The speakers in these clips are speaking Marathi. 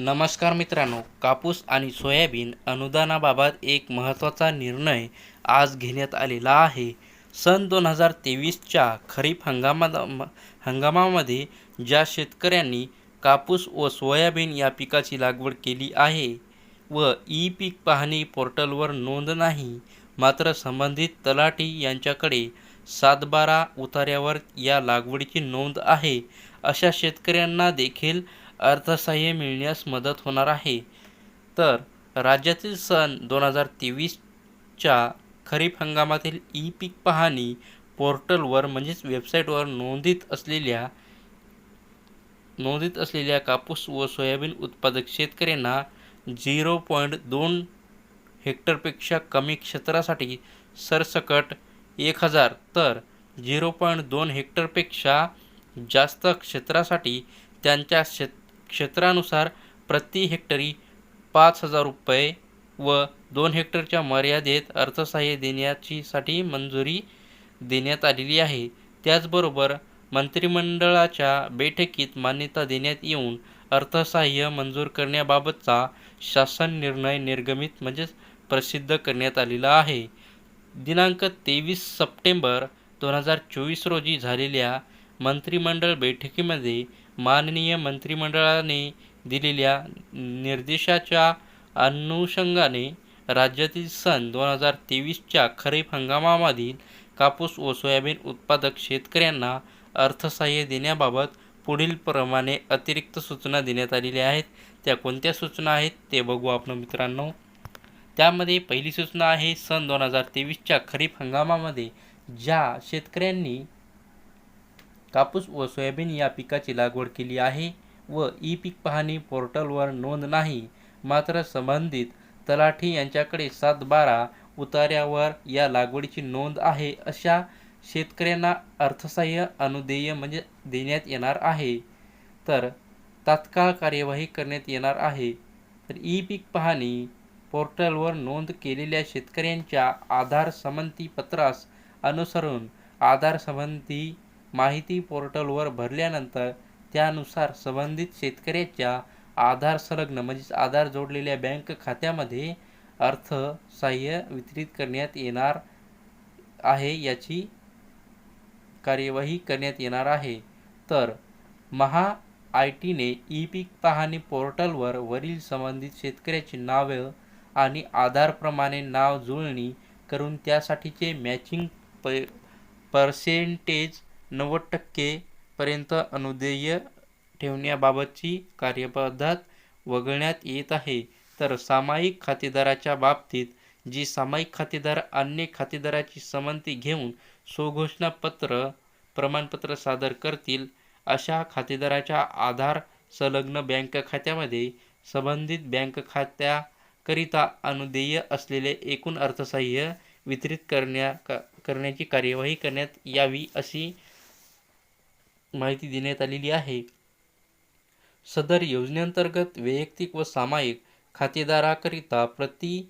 नमस्कार मित्रांनो कापूस आणि सोयाबीन अनुदानाबाबत एक महत्त्वाचा निर्णय आज घेण्यात आलेला आहे. सन दोन हजार तेवीसच्या खरीप हंगामा हंगामामध्ये ज्या शेतकऱ्यांनी कापूस व सोयाबीन या पिकाची लागवड केली आहे व ई पीक पाहणी पोर्टलवर नोंद नाही मात्र संबंधित तलाठी यांच्याकडे सातबारा उतार्यावर या लागवडीची नोंद आहे. अशा शेतकऱ्यांना देखील अर्थसहाय्य मिळण्यास मदत होणार आहे. तर राज्यातील सन दोन हजार तेवीसच्या खरीप हंगामातील ई पीक पाहणी पोर्टलवर म्हणजेच वेबसाईटवर नोंदीत असलेल्या नोंदीत असलेल्या कापूस व सोयाबीन उत्पादक शेतकऱ्यांना झिरो पॉईंट दोन हेक्टरपेक्षा कमी क्षेत्रासाठी सरसकट एक हजार तर झिरो पॉईंट दोन हेक्टरपेक्षा जास्त क्षेत्रासाठी त्यांच्या शेत क्षेत्रानुसार प्रति हेक्टरी पाच हजार रुपये व दोन हेक्टरच्या मर्यादेत अर्थसहाय्य देण्याचीसाठी मंजुरी देण्यात आलेली आहे. त्याचबरोबर मंत्रिमंडळाच्या बैठकीत मान्यता देण्यात येऊन अर्थसहाय्य मंजूर करण्याबाबतचा शासन निर्णय निर्गमित म्हणजेच प्रसिद्ध करण्यात आलेला आहे. दिनांक तेवीस सप्टेंबर दोन हजार चोवीस रोजी झालेल्या मंत्रिमंडळ बैठकीमध्ये माननीय मंत्रिमंडळाने दिलेल्या निर्देशाच्या अनुषंगाने राज्यातील सन दोन हजार तेवीसच्या खरीप हंगामामधील कापूस व सोयाबीन उत्पादक शेतकऱ्यांना अर्थसहाय्य देण्याबाबत पुढीलप्रमाणे अतिरिक्त सूचना देण्यात आलेल्या आहेत. त्या कोणत्या सूचना आहेत ते बघू आपण मित्रांनो. त्यामध्ये पहिली सूचना आहे सन दोन हजार तेवीसच्या खरीप हंगामामध्ये ज्या शेतकऱ्यांनी कापूस व सोयाबीन या पिकाची लागवड केली आहे व ई पीक पाहणी पोर्टलवर नोंद नाही मात्र संबंधित तलाठी यांच्याकडे सात बारा उतार्यावर या लागवडीची नोंद आहे अशा शेतकऱ्यांना अर्थसहाय्य अनुदेय म्हणजे देण्यात येणार आहे. तर तात्काळ कार्यवाही करण्यात येणार आहे. तर ई पीक पाहणी पोर्टलवर नोंद केलेल्या शेतकऱ्यांच्या आधार संबंधी पत्रास अनुसरून आधार संबंधी माहिती पोर्टलवर भरल्यानंतर त्यानुसार संबंधित शेतकऱ्याच्या आधार संलग्न म्हणजेच आधार जोडलेल्या बँक खात्यामध्ये अर्थसहाय्य वितरित करण्यात येणार आहे याची कार्यवाही करण्यात येणार आहे. तर महा आय टीने ई पीक पाहणी पोर्टलवर वरील संबंधित शेतकऱ्याची नावे आणि आधारप्रमाणे नाव जुळणी करून त्यासाठीचे मॅचिंग प पर्सेंटेज नव्वद टक्केपर्यंत अनुदेय ठेवण्याबाबतची कार्यपद्धत वगळण्यात येत आहे. तर सामायिक खातेदाराच्या बाबतीत जी सामायिक खातेदार अन्य खातेदाराची संमती घेऊन स्वघोषणापत्र प्रमाणपत्र सादर करतील अशा खातेदाराच्या आधार संलग्न बँक खात्यामध्ये संबंधित बँक खात्याकरिता अनुदेय असलेले एकूण अर्थसहाय्य वितरित करण्या करण्याची कार्यवाही करण्यात यावी अशी माहिती देण्यात आलेली आहे. सदर योजनेअंतर्गत वैयक्तिक व सामायिक खातेदाराकरिता प्रति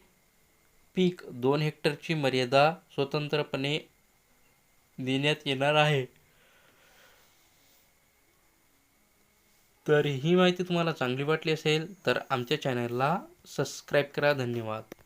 पीक दोन हेक्टरची मर्यादा स्वतंत्रपणे देण्यात येणार आहे. तर ही माहिती तुम्हाला चांगली वाटली असेल तर आमच्या चॅनलला सबस्क्राईब करा. धन्यवाद.